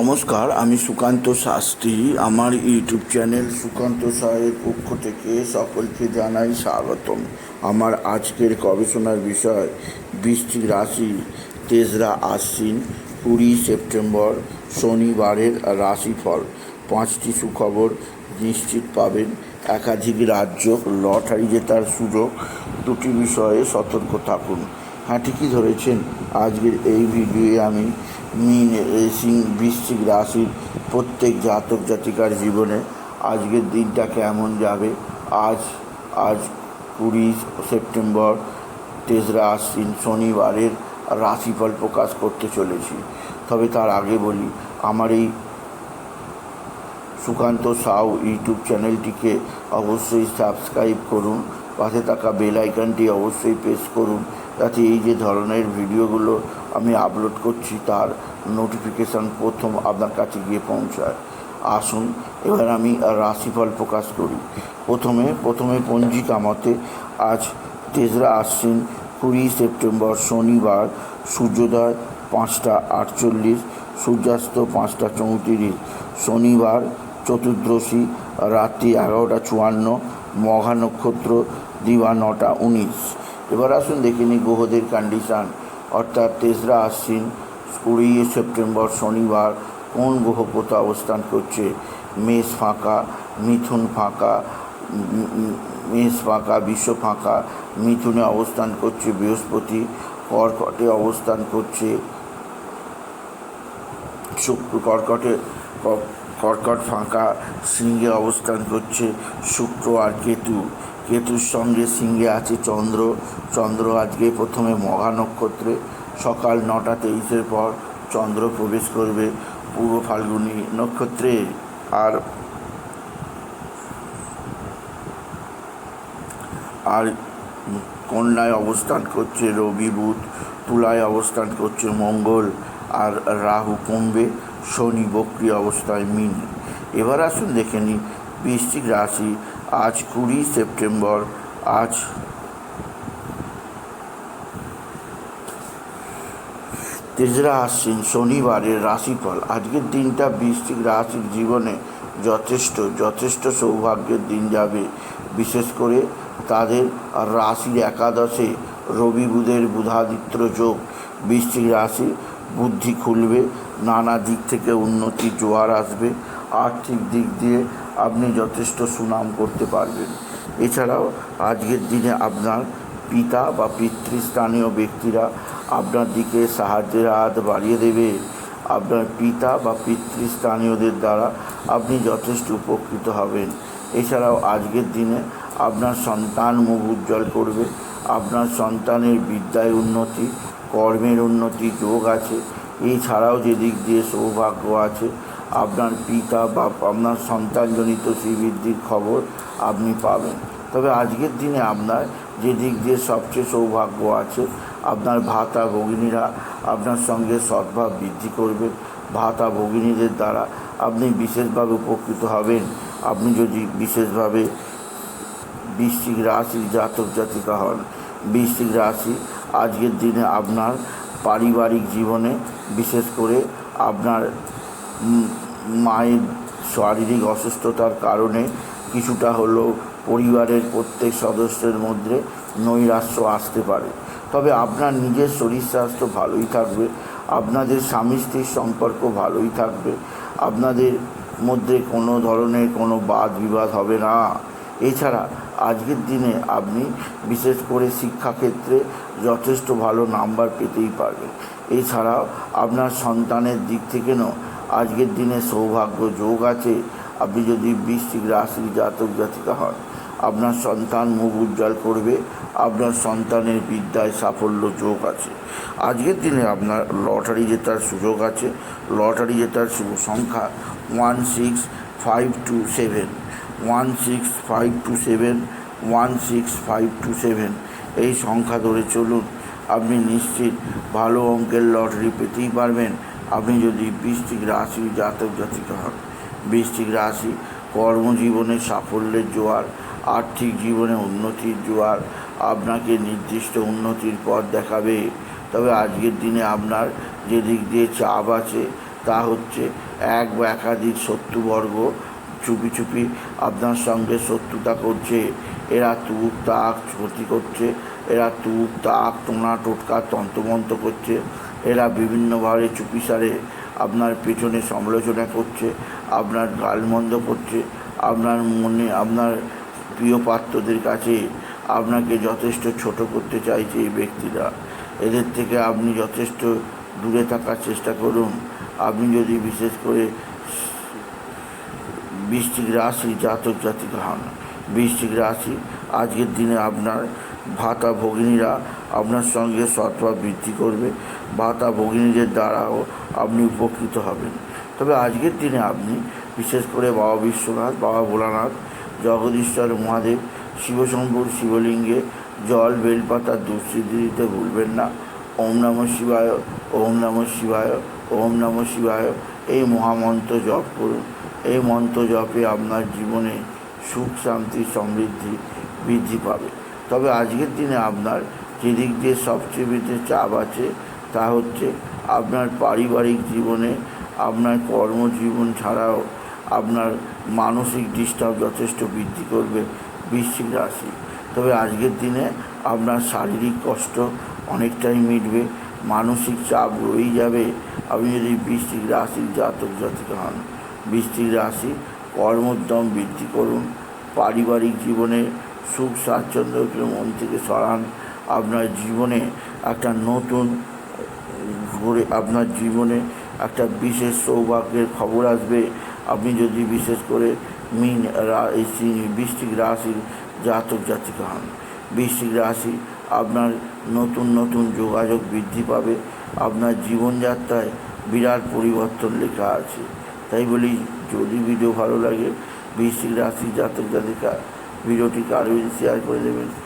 নমস্কার, আমি সুকান্ত শাস্ত্রী। আমার ইউটিউব চ্যানেল সুকান্ত সাহের পক্ষ থেকে সকলকে জানাই স্বাগতম। আমার আজকের গবেষণার বিষয় বৃষ্টিক রাশি, তেসরা আশ্বিন, কুড়ি সেপ্টেম্বর, শনিবারের রাশিফল। পাঁচটি সুখবর নিশ্চিত পাবেন। একাধিক রাজ্য, লটারি জেতার সুযোগ, দুটি বিষয়ে সতর্ক থাকুন। হ্যাঁ ঠিকই ধরেছেন? আজকের এই ভিডিওয়ে আমি মিন সিং বৃশ্চিক রাশির প্রত্যেক জাতক জাতিকার জীবনে আজকের দিনটা কেমন যাবে? আজ আজ কুড়ি সেপ্টেম্বর, তেসরা আশ্বিন, শনিবারের রাশিফল প্রকাশ করতে চলেছি। তবে তার আগে বলি, আমার এই সুকান্ত সাউ ইউটিউব চ্যানেলটিকে অবশ্যই সাবস্ক্রাইব করুন, পাশে থাকা বেল আইকনটি অবশ্যই প্রেস করুন যাতে এই যে ধরনের ভিডিওগুলো আমি আপলোড করছি, তার নোটিফিকেশান প্রথম আপনার কাছে গিয়ে পৌঁছায়। আসুন, এবার আমি রাশিফল প্রকাশ করি। প্রথমে প্রথমে পঞ্জিকা মতে আজ তেসরা আশ্বিন, কুড়ি সেপ্টেম্বর শনিবার, সূর্যোদয় পাঁচটা আটচল্লিশ, সূর্যাস্ত পাঁচটা চৌত্রিশ, শনিবার চতুর্দশী, রাত্রি এগারোটা চুয়ান্ন মঘা নক্ষত্র দিবা নটা উনিশ। এবার আসুন দেখে নিই গ্রহদের কন্ডিশান অর্থাৎ তেসরা আশ্বিন, কুড়ি সেপ্টেম্বর শনিবার, কোন গ্রহ কোথা অবস্থান করছে? মেষ ফাঁকা, মিথুন ফাঁকা, মেষ ফাঁকা, বিশ্ব ফাঁকা, মিথুনে অবস্থান করছে বৃহস্পতি, কর্কটে অবস্থান করছে শুক্র, কর্কটে, কর্কট ফাঁকা, সিংহে অবস্থান করছে শুক্র আর কেতু। কেতুর সঙ্গে সিংহে আছে চন্দ্র। চন্দ্র আজকে প্রথমে মঘা নক্ষত্রে সকাল নটা তেইশের পর চন্দ্র প্রবেশ করবে পূর্ব ফাল্গুনি নক্ষত্রে। আর আর কন্যায় অবস্থান করছে রবি, বুধ। তুলায় অবস্থান করছে মঙ্গল। আর রাহু কমবে, শনি বক্রি অবস্থায় মিন। এবার আসুন দেখে নিই বৃশ্চিক রাশি আজ কুড়ি সেপ্টেম্বর, আজ তেসরা আশ্বিন শনিবারের রাশিফল। আজকের দিনটা বৃশ্চিক রাশির জীবনে যথেষ্ট যথেষ্ট সৌভাগ্যের দিন যাবে। বিশেষ করে তাদের রাশির একাদশে রবি বুধের বুধাদিত্য যোগ। বৃশ্চিক রাশি বুদ্ধি খুলবে, নানা দিক থেকে উন্নতির জোয়ার আসবে, আর্থিক দিক দিয়ে আপনি যথেষ্ট সুনাম করতে পারবেন। এছাড়াও আজকের দিনে আপনার পিতা বা পিতৃস্থানীয় ব্যক্তিরা আপনার দিকে সাহায্যের হাত বাড়িয়ে দেবে। আপনার পিতা বা পিতৃস্থানীয়দের দ্বারা আপনি যথেষ্ট উপকৃত হবেন। এছাড়াও আজকের দিনে আপনার সন্তান মুখ উজ্জ্বল করবে। আপনার সন্তানের বিদ্যায় উন্নতি, কর্মের উন্নতি, যোগ আছে। এছাড়াও যে দিক দিয়ে সৌভাগ্য আছে আপনার পিতা বা আপনার সন্তানজনিত শ্রীবৃদ্ধির খবর আপনি পাবেন। তবে আজকের দিনে আপনার যে দিক দিয়ে সবচেয়ে সৌভাগ্য আছে, আপনার ভাতা ভগিনীরা আপনার সঙ্গে সদ্ভাব বৃদ্ধি করবে। ভাতা ভগিনীদের দ্বারা আপনি বিশেষভাবে উপকৃত হবেন। আপনি যদি বিশেষভাবে বৃশ্চিক রাশির জাতক জাতিকা হন, বৃশ্চিক রাশি আজকের দিনে আপনার পারিবারিক জীবনে বিশেষ করে আপনার মায়ের শারীরিক অসুস্থতার কারণে কিছুটা হলেও পরিবারের প্রত্যেক সদস্যের মধ্যে নৈরাশ্য আসতে পারে। তবে আপনার নিজের শরীর স্বাস্থ্য ভালোই থাকবে, আপনাদের স্বামী স্ত্রীর সম্পর্ক ভালোই থাকবে, আপনাদের মধ্যে কোনো ধরনের কোনো বাদ বিবাদ হবে না। এছাড়া আজকের দিনে আপনি বিশেষ করে শিক্ষাক্ষেত্রে যথেষ্ট ভালো নাম্বার পেতেই পারবেন। এছাড়াও আপনার সন্তানের দিক থেকেও আজকের দিনে সৌভাগ্য যোগ আছে। আপনি যদি বৃশ্চিক রাশির জাতক জাতিকা হন, আপনার সন্তান মুখ উজ্জ্বল করবে, আপনার সন্তানের বিদ্যায় সাফল্য যোগ আছে। আজকের দিনে আপনার লটারি জেতার সুযোগ আছে। লটারি জেতার সংখ্যা one six five two seven. One six five two seven, one six five two seven. এই সংখ্যা ধরে চলুন। আপনি নিশ্চিত ভালো অঙ্কের লটারি পেতেই পারবেন। আপনি যদি বৃষ্টিক রাশি জাতক জাতিকা হন বৃষ্টিক রাশি কর্মজীবনে সাফল্যের জোয়ার, আর্থিক জীবনে উন্নতির জোয়ার, আপনাকে নির্দিষ্ট উন্নতির পথ দেখাবে। তবে আজকের দিনে আপনার যে দিক দিয়ে চাপ আছে, তা হচ্ছে এক বা একাধিক শত্রুবর্গ চুপি চুপি আপনার সঙ্গে শত্রুতা করছে। এরা তুক তাক ক্ষতি করছে, এরা তুক তাক টোনা টোটকা তন্ত্রমন্ত্র করছে। এরা বিভিন্নভাবে চুপিসারে আপনার পেছনে সমালোচনা করছে, আপনার গালমন্দ করছে, আপনার মনে, আপনার প্রিয় পাত্রদের কাছে আপনাকে যথেষ্ট ছোট করতে চাইছে এই ব্যক্তিরা। এদের থেকে আপনি যথেষ্ট দূরে থাকার চেষ্টা করুন। আপনি যদি বিশেষ করে বৃষ্টিক রাশি জাতক জাতিকা হন, বৃশ্চিক রাশি, আজকের দিনে আপনার ভাতা ভগিনীরা আপনার সঙ্গে সৎভাব বৃদ্ধি করবে, ভাতা ভগিনীদের দ্বারাও আপনি উপকৃত হবেন। তবে আজকের দিনে আপনি, বিশেষ করে বাবা বিশ্বনাথ, বাবা ভোলানাথ, জগদীশ্বর মহাদেব, শিবশম্ভুর শিবলিঙ্গে জল, বেলপাতা দুঃসিদ্ধি দিতে ভুলবেন না। ওম নমঃ শিবায়, ওম নমঃ শিবায়, ওম নমঃ শিবায়। এই মহামন্ত্র জপ করুন। এই মন্ত্র জপে আপনার জীবনে সুখ, শান্তি, সমৃদ্ধি বৃদ্ধি পাবে। তবে আজকের দিনে আপনার যেদিক দিয়ে সবচেয়ে বেশি চাপ আছে, তা হচ্ছে আপনার পারিবারিক জীবনে, আপনার কর্মজীবন ছাড়াও আপনার মানসিক ডিস্টার্ব যথেষ্ট বৃদ্ধি করবে বৃশ্চিক রাশি। তবে আজকের দিনে আপনার শারীরিক কষ্ট অনেকটাই মিটবে, মানসিক চাপ রয়েই যাবে। আপনি যদি বৃশ্চিক রাশির জাতক জাতিকা হন, বৃশ্চিক রাশি কর্মোদ্যম বৃদ্ধি করুন, পারিবারিক জীবনে সুখ স্বাচ্ছন্দ্যকে মন থেকে সরান আপনার জীবনে একটা নতুন ঘুরে, আপনার জীবনে একটা বিশেষ সৌভাগ্যের খবর আসবে। আপনি যদি বিশেষ করে মিন সি- রাশির জাতক জাতিকা হন। বৃষ্টিক রাশি আপনার নতুন নতুন যোগাযোগ বৃদ্ধি পাবে। আপনার জীবনযাত্রায় বিরাট পরিবর্তন লেখা আছে। তাই বলি, যদি ভিডিও ভালো লাগে বৃষ্টিক রাশি জাতক জাতিকা ভিডিওটিকে আরও বেশি শেয়ার করে দেবেন।